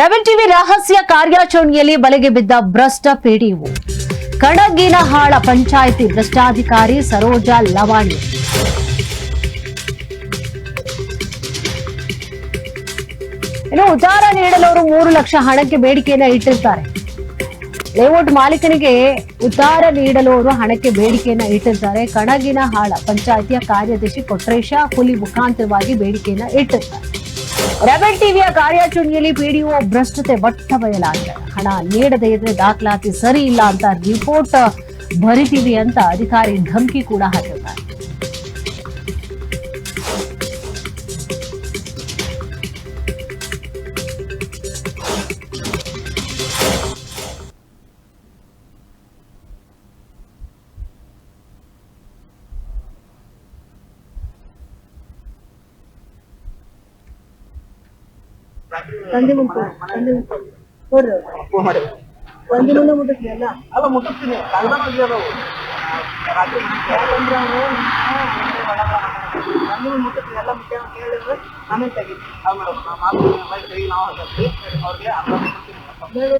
ರೆವೆನ್ TV ರಹಸ್ಯ ಕಾರ್ಯಾಚರಣೆಯಲ್ಲಿ ಬಲೆಗೆ ಬಿದ್ದ ಭ್ರಷ್ಟ ಪಿಡಿಒ. ಕಡಗಿನಹಾಳ ಪಂಚಾಯಿತಿ ಭ್ರಷ್ಟಾಧಿಕಾರಿ ಸರೋಜಾ ಲವಾಣಿ. ಇನ್ನು ಉದಾರ ನೀಡಲು ಅವರು ಮೂರು ಲಕ್ಷ ಹಣಕ್ಕೆ ಬೇಡಿಕೆಯನ್ನ ಇಟ್ಟಿರ್ತಾರೆ. ಲೇಔಟ್ ಮಾಲೀಕನಿಗೆ ಉದಾರ ನೀಡಲವರು ಹಣಕ್ಕೆ ಬೇಡಿಕೆಯನ್ನ ಇಟ್ಟಿರ್ತಾರೆ. ಕಣಗಿನ ಹಾಳ ಪಂಚಾಯಿತಿಯ ಕಾರ್ಯದರ್ಶಿ ಕೊಟ್ರೇಶ ಹುಲಿ ಮುಖಾಂತರವಾಗಿ ಬೇಡಿಕೆಯನ್ನ ಇಟ್ಟಿರ್ತಾರೆ. ರೆಬೆಲ್ ಟಿವಿಯ ಕಾರ್ಯಾಚರಣೆಯಲ್ಲಿ ಪಿಡಿಒ ಭ್ರಷ್ಟತೆ ಬಟ್ಟ ಬಯಲಾಗಿದೆ ಹಣ ನೀಡದೇ ಇದ್ರೆ ದಾಖಲಾತಿ ಸರಿ ಇಲ್ಲ ಅಂತ ರಿಪೋರ್ಟ್ ಬರಿತೀವಿ ಅಂತ ಅಧಿಕಾರಿ ಧಮಕಿ ಕೂಡ ಹಾಕಿರ್ತಾರೆ ಅಲ್ಲ ಮುಟ್ಟಿಸ್ತೀನಿ ಕಾಗದ ತೆಗಿಯೋದವು ರಾತ್ರಿ ಯಾಕಂದ್ರೆ ಅವರು? ನಂದು ಮುಟ್ಟಿಸ್ತೀನಿ ಎಲ್ಲ ಮುಖ್ಯ ಅಂತ ಹೇಳಿದ್ರೆ ಆಮೇಲೆ ತೆಗಿತೀನಿ. ಅದು ಮೇಡಮ್ ನಾವು ಮಾತು ತೆಗಿ ನಾವು ಹಾಕತ್ತೀವಿ ಅವ್ರಿಗೆ ಅರ್ಥ ಮುಟ್ಟಿಸ್ತೀನಿ